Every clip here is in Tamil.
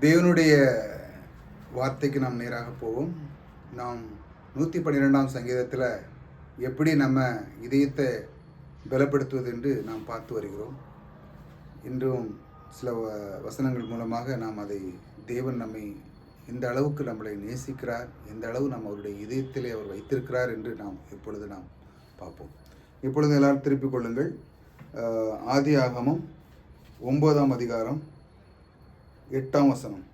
தேவனுடைய வார்த்தைக்கு நாம் நேராக போவோம். நாம் நூற்றி பன்னிரெண்டாம் சங்கீதத்தில் எப்படி நம்ம இதயத்தை பலப்படுத்துவது என்று நாம் பார்த்து வருகிறோம். இன்றும் சில வ- வசனங்கள் மூலமாக நாம் அதை தேவன் நம்மை இந்த அளவுக்கு நம்மளை நேசிக்கிறார் எந்த அளவு நம்ம அவருடைய இதயத்திலே அவர் வைத்திருக்கிறார் என்று நாம் இப்பொழுது நாம் பார்ப்போம். இப்பொழுது எல்லாரும் திருப்பிக் கொள்ளுங்கள். ஆதி ஆகமும் ஒன்பதாம் அதிகாரம் எட்டாம் வசனம்.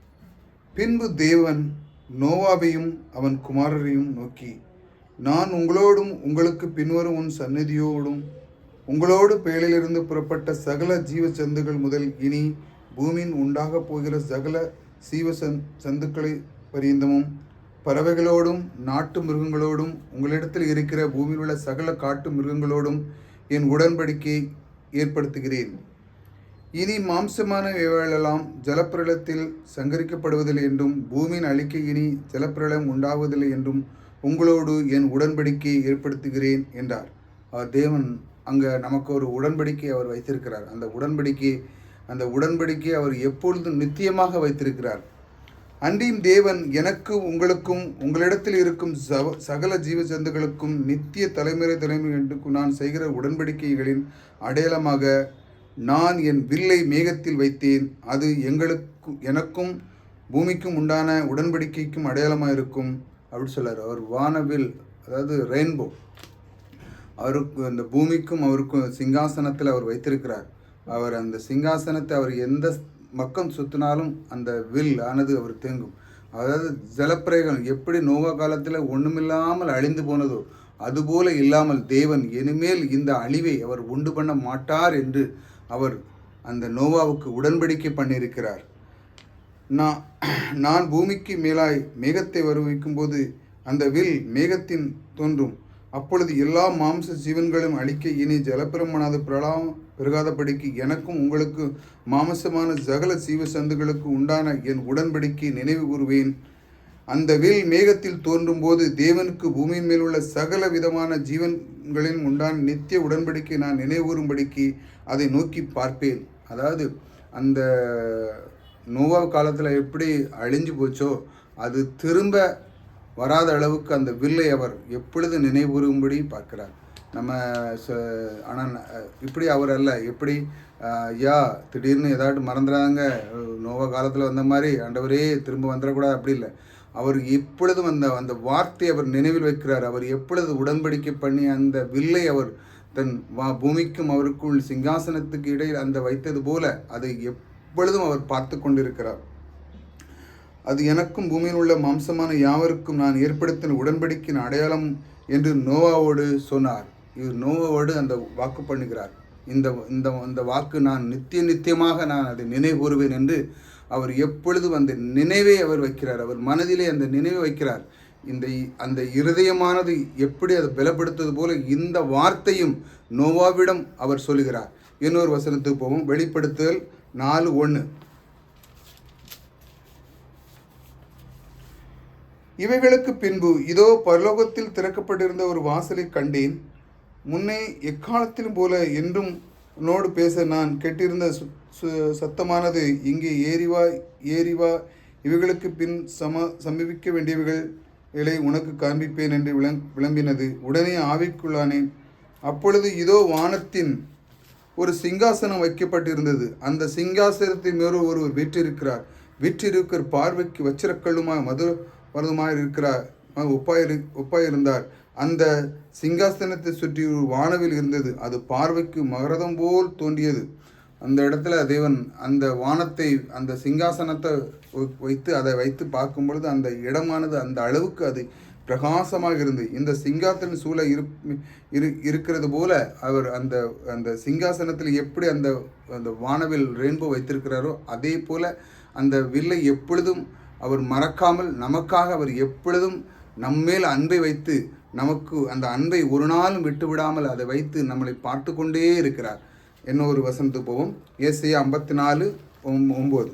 பின்பு தேவன் நோவாவையும் அவன் குமாரரையும் நோக்கி நான் உங்களோடும் உங்களுக்கு பின்வரும் உன் சந்நிதியோடும் உங்களோடு பேழிலிருந்து புறப்பட்ட சகல ஜீவ சந்துகள் முதல் இனி பூமியின் உண்டாகப் போகிற சகல சீவ சந் சந்துக்களை பரியந்தமும் பறவைகளோடும் நாட்டு மிருகங்களோடும் உங்களிடத்தில் இருக்கிற பூமியில் உள்ள சகல காட்டு மிருகங்களோடும் என் உடன்படிக்கையை ஏற்படுத்துகிறேன். இனி மாம்சமான இவைகளெல்லாம் ஜலப்பிரளத்தில் சங்கரிக்கப்படுவதில்லை என்றும் பூமியின் அழிக்க இனி ஜலப்பிரளம் உண்டாவதில்லை என்றும் உங்களோடு என் உடன்படிக்கையை ஏற்படுத்துகிறேன் என்றார். தேவன் அங்கே நமக்கு ஒரு உடன்படிக்கை அவர் வைத்திருக்கிறார். அந்த உடன்படிக்கை அந்த உடன்படிக்கை அவர் எப்பொழுதும் நித்தியமாக வைத்திருக்கிறார்? அன்றியும் தேவன் எனக்கு உங்களுக்கும் உங்களிடத்தில் இருக்கும் சவ- சகல ஜீவ ஜந்துகளுக்கும் நித்திய தலைமுறை தலைமுறை என்று நான் செய்கிற உடன்படிக்கைகளின் அடையாளமாக நான் என் வில்லை மேகத்தில் வைத்தேன். அது எங்களுக்கும் எனக்கும் பூமிக்கும் உண்டான உடன்படிக்கைக்கும் அடையாளமாக இருக்கும் அப்படின்னு சொல்கிறார் அவர் வானவில் அதாவது ரெயின்போ அவருக்கு அந்த பூமிக்கும் அவருக்கும் சிங்காசனத்தில் அவர் வைத்திருக்கிறார். அவர் அந்த சிங்காசனத்தை அவர் எந்த மக்கம் சுத்தினாலும் அந்த வில் ஆனது அவர் தேங்கும். அதாவது ஜலப்பிரேகம் எப்படி நோவா காலத்தில் ஒன்றுமில்லாமல் அழிந்து போனதோ அதுபோல இல்லாமல் தேவன் இனிமேல் இந்த அழிவை அவர் உண்டு பண்ண மாட்டார் என்று அவர் அந்த நோவாவுக்கு உடன்படிக்கை பண்ணியிருக்கிறார். நான் நான் பூமிக்கு மேலாய் மேகத்தை வருவிக்கும் போது அந்த வில் மேகத்தின் தோன்றும். அப்பொழுது எல்லா மாம்ச ஜீவன்களும் அழிக்க இனி ஜலப்பிரமணாத பிரளாம் பெருகாதபடிக்கு எனக்கும் உங்களுக்கு மாமசமான சகல ஜீவ சந்துகளுக்கு உண்டான என் உடன்படிக்கை நினைவு கூறுவேன். அந்த வில் மேகத்தில் தோன்றும்போது தேவனுக்கு பூமியின் மேல் உள்ள சகல விதமான ஜீவன்களின் உண்டான நித்திய உடன்படிக்கை நான் நினைவூறும்படிக்கு அதை நோக்கி பார்ப்பேன். அதாவது அந்த நோவா காலத்தில் எப்படி அழிஞ்சு போச்சோ அது திரும்ப வராத அளவுக்கு அந்த வில்லை அவர் எப்பொழுது நினைவூறும்படி பார்க்கிறார். நம்ம ச ஆனால் இப்படி அவர் அல்ல. எப்படி யா ஐயா திடீர்னு ஏதாட்டு மறந்துடாங்க நோவா காலத்தில் வந்த மாதிரி ஆண்டவரே திரும்ப வந்துடக்கூடாது அப்படி இல்லை. அவர் எப்பொழுதும் அந்த அந்த வார்த்தை அவர் நினைவில் வைக்கிறார். அவர் எப்பொழுது உடன்படிக்கை பண்ணி அந்த வில்லை அவர் தன் வா பூமிக்கும் அவருக்குள் சிங்காசனத்துக்கு இடையில் அந்த வைத்தது போல அதை எப்பொழுதும் அவர் பார்த்து கொண்டிருக்கிறார். அது எனக்கும் பூமியில் உள்ள மாம்சமான யாவருக்கும் நான் ஏற்படுத்தின உடன்படிக்கையின் அடையாளம் என்று நோவாவோடு சொன்னார். இது நோவாவோடு அந்த வாக்கு பண்ணுகிறார். இந்த இந்த இந்த வாக்கு நான் நித்திய நித்தியமாக நான் அதை நினைவு கூறுவேன் என்று அவர் எப்பொழுதும் அந்த நினைவை அவர் வைக்கிறார் அவர் மனதிலே அந்த நினைவை வைக்கிறார் இந்த அந்த இருதயமானது எப்படி அதை பலப்படுத்துவது போல இந்த வார்த்தையும் நோவாவிடம் அவர் சொல்லுகிறார். இன்னொரு வசனத்துக்கு போவோம். வெளிப்படுத்துதல் நாலு ஒன்று இவைகளுக்கு பின்பு இதோ பரலோகத்தில் திறக்கப்பட்டிருந்த ஒரு வாசலை கண்டேன். முன்னே எக்காலத்திலும் போல என்றும் உன்னோடு பேச நான் கேட்டிருந்த சு- சத்தமானது. இங்கே ஏறிவா ஏறிவா. இவைகளுக்கு பின் சம சமீபிக்க வேண்டியவைகளை உனக்கு காண்பிப்பேன் என்று விளம் விளம்பினது. உடனே ஆவிக்குள்ளானேன் அப்பொழுது இதோ வானத்தின் ஒரு சிங்காசனம் வைக்கப்பட்டிருந்தது. அந்த சிங்காசனத்தின் மேல் ஒருவர் வீற்றிருக்கிறார். வீற்றிருக்கிற பார்வைக்கு வச்சிரக்கல்லுமாய் மது மருதுமாய் இருக்கிறார் ஒப்பாயிரு ஒப்பாயிருந்தார். அந்த சிங்காசனத்தை சுற்றி ஒரு வானவில் இருந்தது. அது பார்வைக்கு மகரதம் போல் தோன்றியது. அந்த இடத்துல தேவன் அந்த வானத்தை அந்த சிங்காசனத்தை வைத்து அதை வைத்து பார்க்கும் பொழுது அந்த இடமானது அந்த அளவுக்கு அது பிரகாசமாக இருந்து இந்த சிங்காசன சூழ இரு இரு இருக்கிறது போல அவர் அந்த அந்த சிங்காசனத்தில் எப்படி அந்த அந்த வானவில் ரெயின்போ வைத்திருக்கிறாரோ அதே போல அந்த வில்லை எப்பொழுதும் அவர் மறக்காமல் நமக்காக அவர் எப்பொழுதும் நம்மேல் அன்பை வைத்து நமக்கு அந்த அன்பை ஒரு நாளும் விட்டு விடாமல் அதை வைத்து நம்மளை பார்த்து கொண்டே இருக்கிறார். என்ன ஒரு போவோம். ஏசியா ஐம்பத்தி நாலு ஒம்பது.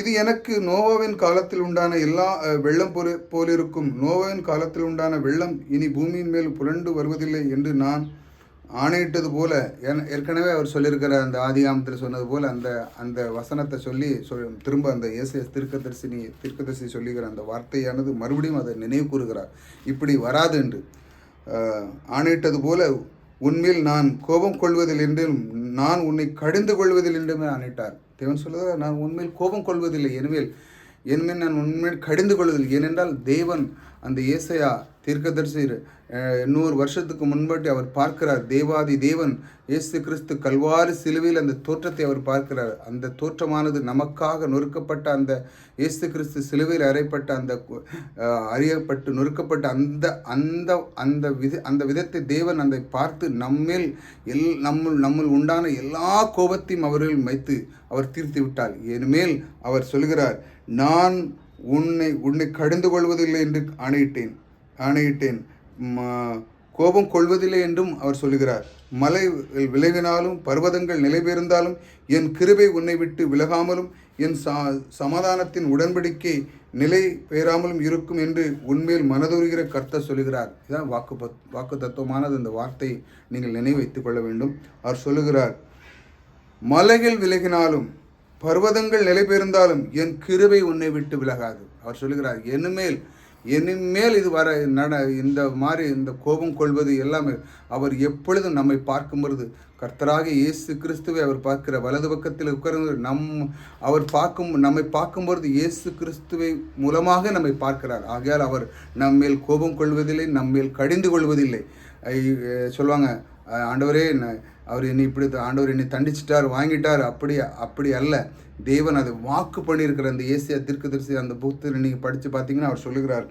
இது எனக்கு நோவாவின் காலத்தில் உண்டான எல்லா வெள்ளம் போலிருக்கும். நோவாவின் காலத்தில் உண்டான வெள்ளம் இனி பூமியின் மேல் புரண்டு வருவதில்லை என்று நான் ஆணையிட்டது போல என ஏற்கனவே அவர் சொல்லியிருக்கிற அந்த ஆதிகாமத்தில் சொன்னது போல் அந்த அந்த வசனத்தை சொல்லி சொல் திரும்ப அந்த இயேசு தீர்க்கதரிசினி தீர்க்கதரிசி சொல்லுகிற அந்த வார்த்தையானது மறுபடியும் அதை நினைவு கூறுகிறார். இப்படி வராது என்று. ஆணையிட்டது போல உண்மையில் நான் கோபம் கொள்வதில் என்றும் நான் உன்னை கடிந்து கொள்வதில் என்றுமே ஆணையிட்டார். தேவன் சொல்லுகிறார் நான் உண்மையில் கோபம் கொள்வதில்லை என்மேல் என்மேல் நான் உண்மையில் கடிந்து கொள்வதில்லை. ஏனென்றால் தேவன் அந்த ஏசையா தீர்க்கதரிசி நூறு எண்ணூறு வருஷத்துக்கு முன்பட்டு அவர் பார்க்கிறார். தேவாதி தேவன் இயேசு கிறிஸ்து கல்வாறு சிலுவையில் அந்த தோற்றத்தை அவர் பார்க்கிறார். அந்த தோற்றமானது நமக்காக நொறுக்கப்பட்ட அந்த இயேசு கிறிஸ்து சிலுவையில் அறையப்பட்ட அந்த அறியப்பட்டு நொறுக்கப்பட்ட அந்த அந்த அந்த வித அந்த விதத்தை தேவன் அதை பார்த்து நம்மேல் எல் நம்முள் நம்முள் உண்டான எல்லா கோபத்தையும் அவர்கள் வைத்து அவர் தீர்த்து விட்டார். இனிமேல் அவர் சொல்கிறார் நான் உன்னை உன்னை கடிந்து கொள்வதில்லை என்று ஆணையிட்டேன் ஆணையிட்டேன். கோபம் கொள்வதில்லை என்றும் அவர் சொல்லுகிறார் மலை விலகினாலும் பர்வதங்கள் நிலை பெயர்ந்தாலும் என் கிருபை உன்னை விட்டு விலகாமலும் என் சா சமாதானத்தின் உடன்படிக்கை நிலை பெயராமலும் இருக்கும் என்று உண்மையில் மனதுருகிற கர்த்தர் சொல்லுகிறார் இதான் வாக்கு வாக்கு தத்துவமானது. இந்த வார்த்தை நீங்கள் நினைவு வைத்துக் கொள்ள வேண்டும். அவர் சொல்லுகிறார் மலைகள் விலகினாலும் பர்வதங்கள் நிலைபெயர்ந்தாலும் என் கிருபை உன்னை விட்டு விலகாது. அவர் சொல்லுகிறார் இனிமேல் இனிமேல் இது வர நட இந்த மாதிரி இந்த கோபம் கொள்வது எல்லாமே அவர் எப்பொழுதும் நம்மை பார்க்கும் பொழுது கர்த்தராக இயேசு கிறிஸ்துவை அவர் பார்க்கிற வலது பக்கத்தில் உட்கார்ந்து நம் அவர் பார்க்கும் நம்மை பார்க்கும்பொழுது இயேசு கிறிஸ்துவை மூலமாக நம்மை பார்க்கிறார். ஆகையால் அவர் நம்மேல் கோபம் கொள்வதில்லை நம்மேல் கடிந்து கொள்வதில்லை. சொல்லுவாங்க ஆண்டவரே அவர் என்னை இப்படி ஆண்டவர் என்னை தண்டிச்சிட்டார் வாங்கிட்டார். அப்படி அப்படி அல்ல. தேவன் அதை வாக்கு பண்ணியிருக்கிற அந்த ஏசியா தீர்க்கதரிசி அந்த புத்தர் நீங்கள் படித்து பார்த்தீங்கன்னா அவர் சொல்லுகிறார்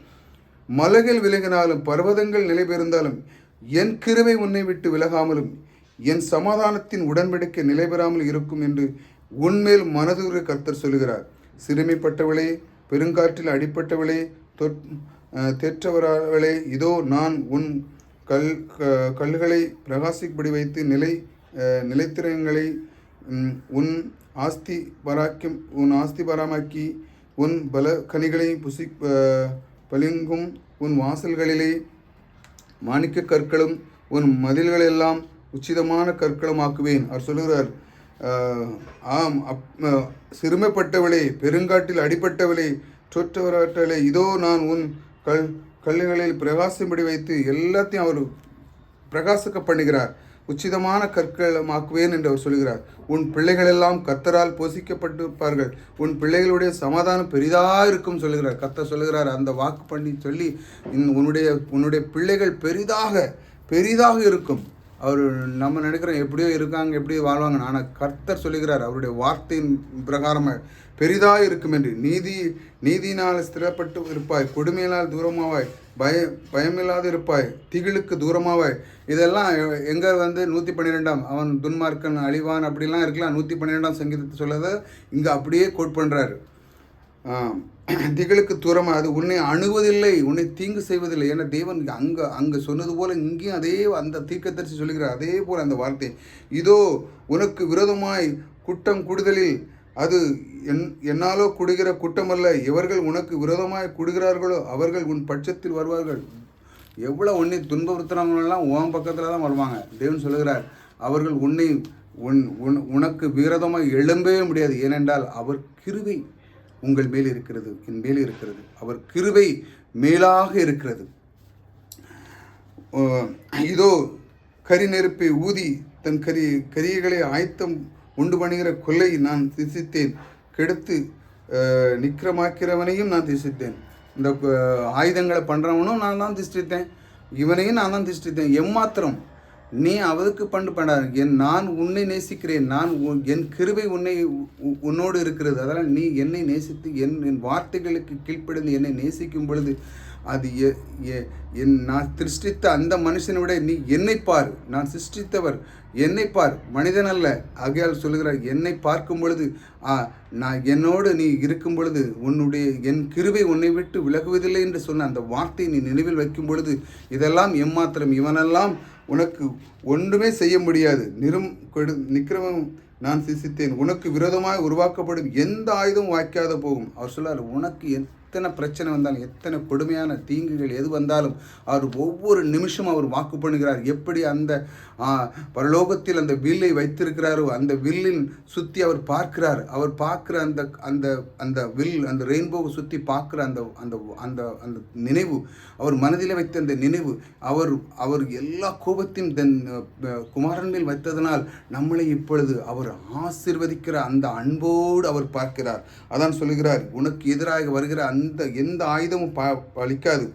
மலைகள் விலகினாலும் பர்வதங்கள் நிலை பெறுந்தாலும் என் கிருவை உன்னை விட்டு விலகாமலும் என் சமாதானத்தின் உடன்படிக்கை நிலை பெறாமல் இருக்கும் என்று உன்மேல் மனதூர கர்த்தர் சொல்லுகிறார். சிறுமைப்பட்டவளே பெருங்காற்றில் அடிப்பட்டவளே தொற் அஹ், தேற்றவராவளே இதோ நான் உன் கல் க- கல்லுகளை பிரகாசிப்படி வைத்து நிலை நிலைத்திரங்களை உன் ஆஸ்தி பராக்கியம் உன் ஆஸ்தி பராமாக்கி உன் பல கனிகளை புசி பளிங்கும் உன் வாசல்களிலே மாணிக்க கற்களும் உன் மதில்களெல்லாம் உச்சிதமான கற்களும் ஆக்குவேன் அவர் சொல்லுகிறார் ஆம் அப் சிறுமைப்பட்டவளே பெருங்காட்டில் அடிப்பட்டவளே சொற்றவராட்டவளே இதோ நான் உன் கல் கல்லுகளில் பிரகாசம்படி வைத்து எல்லாத்தையும் அவர் பிரகாசிக்க பண்ணுகிறார். உச்சிதமான கற்களமாக்குவேன் என்று அவர் சொல்கிறார். உன் பிள்ளைகளெல்லாம் கத்தரால் போசிக்கப்பட்டிருப்பார்கள் உன் பிள்ளைகளுடைய சமாதானம் பெரிதாக இருக்கும் சொல்லுகிறார் கத்தர் சொல்லுகிறார் அந்த வாக்கு பண்ணி சொல்லி உன்னுடைய உன்னுடைய பிள்ளைகள் பெரிதாக பெரிதாக இருக்கும். அவர் நம்ம நினைக்கிறோம் எப்படியோ இருக்காங்க எப்படியோ வாழ்வாங்க. ஆனால் கர்த்தர் சொல்லுகிறார் அவருடைய வார்த்தையின் பிரகாரமாக பெரிதாக இருக்கும் என்று நீதி நீதியினால் ஸ்திரப்பட்டு இருப்பாய். கொடுமையினால் தூரமாவாய். பய பயமில்லாது இருப்பாய். திகிலுக்கு தூரமாவாய். இதெல்லாம் எங்கே வந்து நூற்றி பன்னிரெண்டாம்? அவன் துன்மார்க்கன் அழிவான் அப்படிலாம் இருக்கலாம். நூற்றி பன்னிரெண்டாம் சங்கீதத்தை சொல்லதை இங்கே அப்படியே கோட் பண்ணுறாரு திகளுக்கு தூரமாக அது உன்னை அணுவதில்லை. உன்னை தீங்கு செய்வதில்லை. ஏன்னா தேவன் அங்கே அங்கே சொன்னது போல் இங்கேயும் அதே அந்த தீர்க்கதரிசி சொல்லுகிறார். அதே போல் அந்த வார்த்தை. இதோ உனக்கு விரோதமாய் குட்டம் கூடுதலில் அது என் என்னாலோ குடுகிற குற்றமல்ல. எவர்கள் உனக்கு விரோதமாய் குடுகிறார்களோ அவர்கள் உன் பட்சத்தில் வருவார்கள். எவ்வளோ உன்னை துன்பப்படுத்துகிறவங்களெல்லாம் உன் பக்கத்தில் தான் வருவாங்க. தேவன் சொல்லுகிறார் அவர்கள் உன்னை உன் உன் உனக்கு விரோதமாக எழும்பவே முடியாது. ஏனென்றால் அவர் கிருவை உங்கள் மேல் இருக்கிறது என் மேல் இருக்கிறது. அவர் கிருவை மேலாக இருக்கிறது. இதோ கரி நெருப்பை ஊதி தன் கரி கரியகளை ஆயத்தம் உண்டு பண்ணுகிற கொல்லை நான் திசித்தேன். கெடுத்து நிக்கிரமாக்கிறவனையும் நான் திசித்தேன். இந்த ஆயுதங்களை பண்ணுறவனும் நான் தான் திஷ்டித்தேன். இவனையும் நான் தான் திஷ்டித்தேன். எம்மாத்திரம் நீ அவருக்கு பண்டு பண்ணார் என் நான் உன்னை நேசிக்கிறேன். நான் உன்- என் கிருபை உன்னை உன்னோடு இருக்கிறது. அதனால் நீ என்னை நேசித்து என் என் வார்த்தைகளுக்கு கீழ்ப்படிந்து என்னை நேசிக்கும் பொழுது அது எ- எ- என் நான் சிருஷ்டித்த அந்த மனுஷனை விட நீ என்னை பார். நான் சிருஷ்டித்தவர். என்னை பார். மனிதன் அல்ல. ஆகையால் சொல்லுகிறார் என்னை பார்க்கும் பொழுது ஆ, நான் என்னோடு நீ இருக்கும் பொழுது உன்னுடைய என் கிருவை உன்னை விட்டு விலகுவதில்லை என்று சொன்ன அந்த வார்த்தையை நீ நினைவில் வைக்கும் பொழுது இதெல்லாம் எம்மாத்திரம் இவனெல்லாம் உனக்கு ஒன்றுமே செய்ய முடியாது. நிரும் கெடு நிக்கிரமம் நான் சிசித்தேன். உனக்கு விரோதமாக உருவாக்கப்படும் எந்த ஆயுதம் வாய்க்காத போகும். அவர் சொல்லார் உனக்கு என் எத்தனை பிரச்சனை வந்தாலும் எத்தனை கொடுமையான தீங்குகள் எது வந்தாலும் அவர் ஒவ்வொரு நிமிஷம் அவர் வாக்கு பண்ணுகிறார். எப்படி அந்த பரலோகத்தில் அந்த வில்லை வைத்திருக்கிறாரோ அந்த வில்லின் சுற்றி அவர் பார்க்கிறார். அவர் பார்க்குற அந்த அந்த அந்த வில் அந்த ரெயின்போவை சுற்றி பார்க்குற அந்த அந்த அந்த அந்த நினைவு அவர் மனதில் வைத்த அந்த நினைவு அவர் அவர் எல்லா கோபத்தையும் தன் குமாரன் மேல் வைத்ததனால் நம்மளை இப்பொழுது அவர் ஆசிர்வதிக்கிற அந்த அன்போடு அவர் பார்க்கிறார். அதான் சொல்லுகிறார் உனக்கு எதிராக வருகிற அந்த எந்த ஆயுதமும் ப பலிக்காது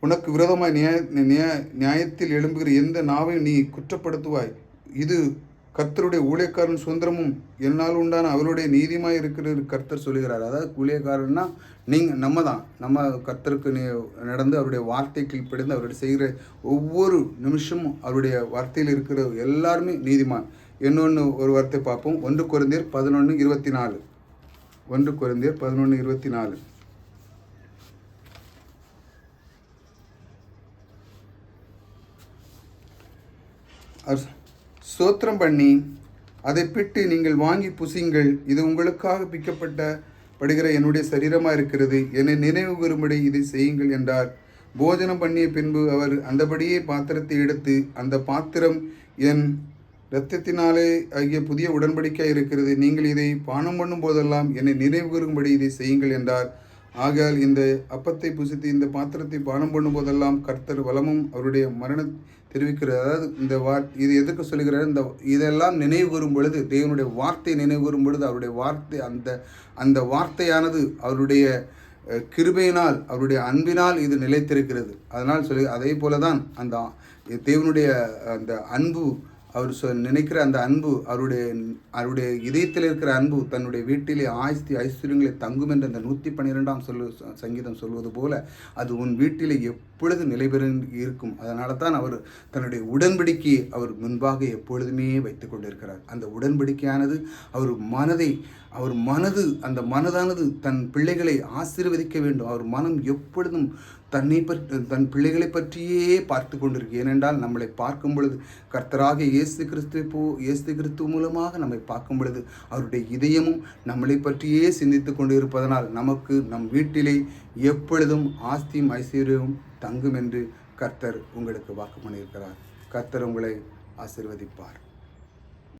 உனக்கு விரோதமாய் நியாய நியாய- நியாயத்தில் எழும்புகிற எந்த நாவையும் நீ குற்றப்படுத்துவாய். இது கர்த்தருடைய ஊழியக்காரன் சுதந்திரமும் என்னால் உண்டான அவருடைய நீதிமாய் இருக்கிற கர்த்தர் சொல்லுகிறார். அதாவது ஊழியக்காரன்னா நீங்கள் நம்ம தான் நம்ம கர்த்தருக்கு நீ நடந்து அவருடைய வார்த்தை பிடிந்து அவருடைய செய்கிற ஒவ்வொரு நிமிஷமும் அவருடைய வார்த்தையில் இருக்கிற எல்லாருமே நீதிமான். இன்னொன்று ஒரு வார்த்தை பார்ப்போம். ஒன்று குறைந்தர் பதினொன்று இருபத்தி நாலு. ஒன்று குறைந்தர் பதினொன்று இருபத்தி நாலு. ஸ்தோத்திரம் பண்ணி அதை பிட்டு நீங்கள் வாங்கி புசிங்கள். இது உங்களுக்காக பிக்கப்பட்ட படுகிற என்னுடைய சரீரமாக இருக்கிறது. என்னை நினைவு கூறும்படி இதை செய்யுங்கள் என்றார். போஜனம் பண்ணிய பின்பு அவர் அந்தபடியே பாத்திரத்தை எடுத்து அந்த பாத்திரம் என் இரத்தத்தினாலே ஆகிய புதிய உடன்படிக்கையாக இருக்கிறது. நீங்கள் இதை பானம் பண்ணும் போதெல்லாம் என்னை நினைவு கூறும்படி இதை செய்யுங்கள் என்றார். ஆகையால் இந்த அப்பத்தை புசித்து இந்த பாத்திரத்தை பானம் பண்ணும் போதெல்லாம் கர்த்தர் வளமும் அவருடைய மரண தெரிவிக்கிறார். அதாவது இந்த வார் இது எதுக்கு சொல்லுகிறார்? இந்த இதெல்லாம் நினைவு கூறும் பொழுது தேவனுடைய வார்த்தை நினைவு கூறும் பொழுது அவருடைய வார்த்தை அந்த அந்த வார்த்தையானது அவருடைய கிருபையினால் அவருடைய அன்பினால் இது நிலைத்திருக்கிறது. அதனால் சொல்லி அதே போல தான் அந்த தேவனுடைய அந்த அன்பு அவர் சொ நினைக்கிற அந்த அன்பு அவருடைய அவருடைய இதயத்தில் இருக்கிற அன்பு தன்னுடைய வீட்டிலே ஆஸ்தி ஐஸ்வர்யங்களை தங்கும் என்ற அந்த நூற்றி பன்னிரெண்டாம் சொல்லு சங்கீதம் சொல்வது போல அது உன் வீட்டிலே எப்பொழுது நிலைபெற இருக்கும். அதனால தான் அவர் தன்னுடைய உடன்படிக்கையை அவர் முன்பாக எப்பொழுதுமே வைத்து கொண்டிருக்கிறார். அந்த உடன்படிக்கையானது அவர் மனதை அவர் மனது அந்த மனதானது தன் பிள்ளைகளை ஆசீர்வதிக்க வேண்டும். அவர் மனம் எப்பொழுதும் தன்னை பற்றி தன் பிள்ளைகளை பற்றியே பார்த்து கொண்டிருக்கு. ஏனென்றால் நம்மளை பார்க்கும் பொழுது கர்த்தராக இயேசு கிறிஸ்துவை போ இயேசு கிறிஸ்துவ மூலமாக நம்மை பார்க்கும் பொழுது அவருடைய இதயமும் நம்மளை பற்றியே சிந்தித்து கொண்டு இருப்பதனால் நமக்கு நம் வீட்டிலே எப்பொழுதும் ஆஸ்தியும் ஐஸ்வர்யமும் தங்கும் என்று கர்த்தர் உங்களுக்கு வாக்கு பண்ணியிருக்கிறார் கர்த்தர் உங்களை ஆசிர்வதிப்பார்.